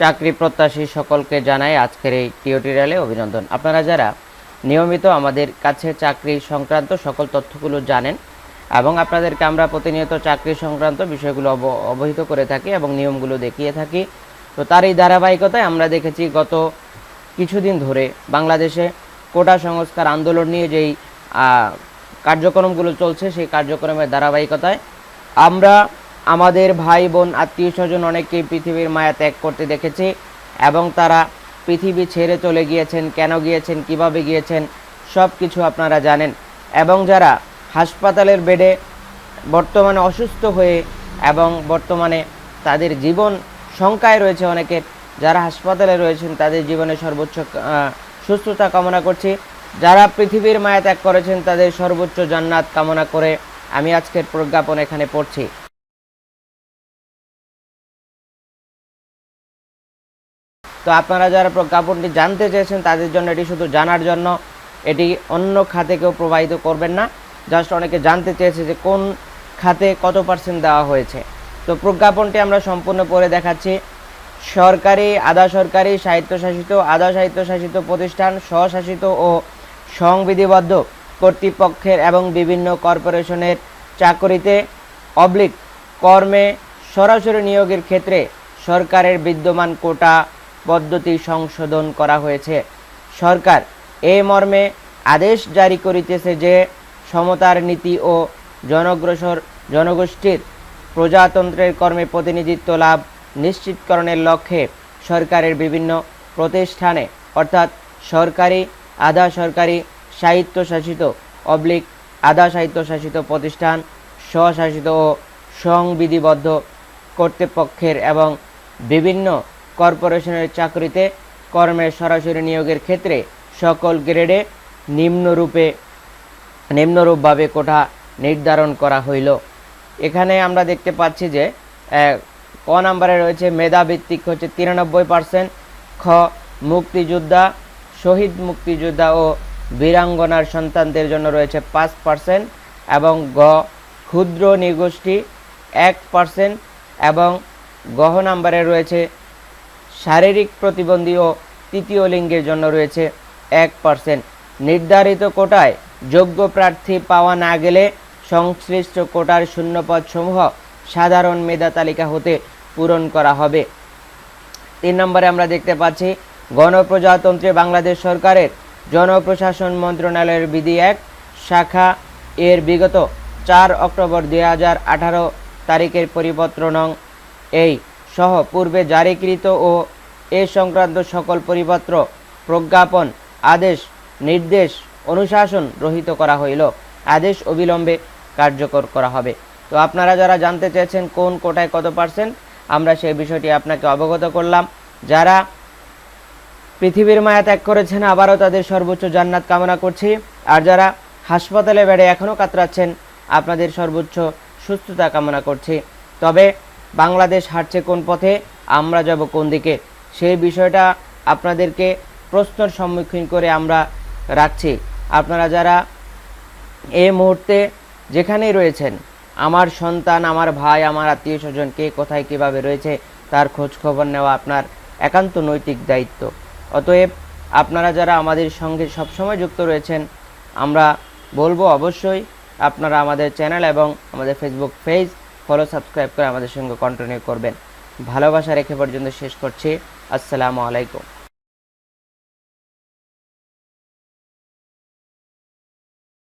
চাকরি প্রত্যাশী সকলকে জানাই আজকের এই টিউটোরিয়ালে অভিনন্দন। আপনারা যারা নিয়মিত আমাদের কাছে চাকরি সংক্রান্ত সকল তথ্যগুলো জানেন এবং আপনাদেরকে আমরা প্রতিনিয়ত চাকরি সংক্রান্ত বিষয়গুলো অব- অবহিত করে থাকি এবং নিয়মগুলো দেখিয়ে থাকি, তো তার এই ধারাবাহিকতায় আমরা দেখেছি গত কিছুদিন ধরে বাংলাদেশে কোটা সংস্কার আন্দোলন নিয়ে যেই কার্যক্রমগুলো চলছে সেই কার্যক্রমের ধারাবাহিকতায় আমরা আমাদের ভাই বোন, আত্মীয় স্বজন অনেককেই পৃথিবীর মায়া ত্যাগ করতে দেখেছি এবং তারা পৃথিবী ছেড়ে চলে গিয়েছেন, কেন গিয়েছেন, কীভাবে গিয়েছেন সব কিছু আপনারা জানেন। এবং যারা হাসপাতালের বেডে বর্তমানে অসুস্থ হয়ে এবং বর্তমানে তাদের জীবন শঙ্কায় রয়েছে অনেকের, যারা হাসপাতালে রয়েছেন, তাদের জীবনে সর্বোচ্চ সুস্থতা কামনা করছি। যারা পৃথিবীর মায়া ত্যাগ করেছেন, তাদের সর্বোচ্চ জান্নাত কামনা করে আমি আজকের প্রজ্ঞাপন এখানে পড়ছি। তো আপনারা যারা প্রজ্ঞাপনটি জানতে চেয়েছেন, তাদের জন্য এটি শুধু জানার জন্য, এটি অন্য খাতে কেউ প্রবাহিত করবেন না। জাস্ট অনেকে জানতে চেয়েছে যে কোন খাতে কত পার্সেন্ট দেওয়া হয়েছে। তো প্রজ্ঞাপনটি আমরা সম্পূর্ণ পড়ে দেখাচ্ছি। সরকারি, আধা সরকারি, স্বায়ত্তশাসিত, আধা স্বায়ত্তশাসিত প্রতিষ্ঠান, স্বশাসিত ও সংবিধিবদ্ধ কর্তৃপক্ষের এবং বিভিন্ন কর্পোরেশনের চাকরিতে অবলিক কর্মে সরাসরি নিয়োগের ক্ষেত্রে সরকারের বিদ্যমান কোটা পদ্ধতি সংশোধন করা হয়েছে। সরকার এই মর্মে আদেশ জারি করিতেছে যে সমতার নীতি ও জনগ্রসর জনগোষ্ঠীর প্রজাতন্ত্রের কর্মে প্রতিনিধিত্ব লাভ নিশ্চিতকরণের লক্ষ্যে সরকারের বিভিন্ন প্রতিষ্ঠানে, অর্থাৎ সরকারি আধা সরকারি স্বায়ত্তশাসিত অবলিক আধা স্বায়ত্তশাসিত প্রতিষ্ঠান, স্বশাসিত ও সংবিধিবদ্ধ কর্তৃপক্ষের এবং বিভিন্ন কর্পোরেশনের চাকরিতে কর্মের সরাসরি নিয়োগের ক্ষেত্রে সকল গ্রেডে নিম্নরূপে, নিম্নরূপভাবে কোঠা নির্ধারণ করা হইল। এখানে আমরা দেখতে পাচ্ছি যে ক নাম্বারে রয়েছে মেধাভিত্তিক হচ্ছে তিরানব্বই পার্সেন্ট, খ, মুক্তিযোদ্ধা, শহীদ মুক্তিযোদ্ধা ও বীরাঙ্গনার সন্তানদের জন্য রয়েছে পাঁচ পার্সেন্ট এবং গ, ক্ষুদ্র নিগোষ্ঠী এক পার্সেন্ট এবং গহ নাম্বারে রয়েছে শারীরিক প্রতিবন্ধী ও তৃতীয় লিঙ্গের জন্য রয়েছে এক পার্সেন্ট নির্ধারিত কোটায় যোগ্য প্রার্থী পাওয়া না গেলে সংশ্লিষ্ট কোটার শূন্যপদ সমূহ সাধারণ মেধা তালিকা হতে পূরণ করা হবে। তিন নম্বরে আমরা দেখতে পাচ্ছি, গণপ্রজাতন্ত্রে বাংলাদেশ সরকারের জনপ্রশাসন মন্ত্রণালয়ের বিধি এক, শাখা এর বিগত চার অক্টোবর দুই হাজার আঠারো তারিখের পরিপত্র নং এই। সহ পূর্বে জারিকৃত ও এ সংক্রান্ত সকল পরিপত্র, প্রজ্ঞাপন, আদেশ, নির্দেশ, অনুশাসন রহিত করা হইল। আদেশ অবিলম্বে কার্যকর করা হবে। তো আপনারা যারা জানতে চেয়েছেন কোন কোটায় কত পার্সেন্ট, আমরা সেই বিষয়টি আপনাকে অবগত করলাম। যারা পৃথিবীর মায়া ত্যাগ করেছেন, আবারও তাদের সর্বোচ্চ জান্নাত কামনা করছি। আর যারা হাসপাতালে বেড়ে এখনও কাতরাচ্ছেন, আপনাদের সর্বোচ্চ সুস্থতা কামনা করছি। তবে বাংলাদেশ হাঁটছে কোন পথে, আমরা যাব কোন দিকে? সেই বিষয়টা আপনাদেরকে প্রশ্নের সম্মুখীন করে আমরা রাখছি। আপনারা যারা এই মুহূর্তে যেখানেই রয়েছেন, আমার সন্তান, আমার ভাই, আমার আত্মীয় স্বজন, কে কোথায়, কীভাবে রয়েছে, তার খোঁজ খবর নেওয়া আপনার একান্ত নৈতিক দায়িত্ব। অতএব আপনারা যারা আমাদের সঙ্গে সবসময় যুক্ত রয়েছেন, আমরা বলব অবশ্যই আপনারা আমাদের চ্যানেল এবং আমাদের ফেসবুক পেজ ফলো সাবস্ক্রাইব করে আমাদের সঙ্গে কন্টিনিউ করবেন। ভালোবাসা রেখে পর্যন্ত শেষ করছি। আসসালামু আলাইকুম।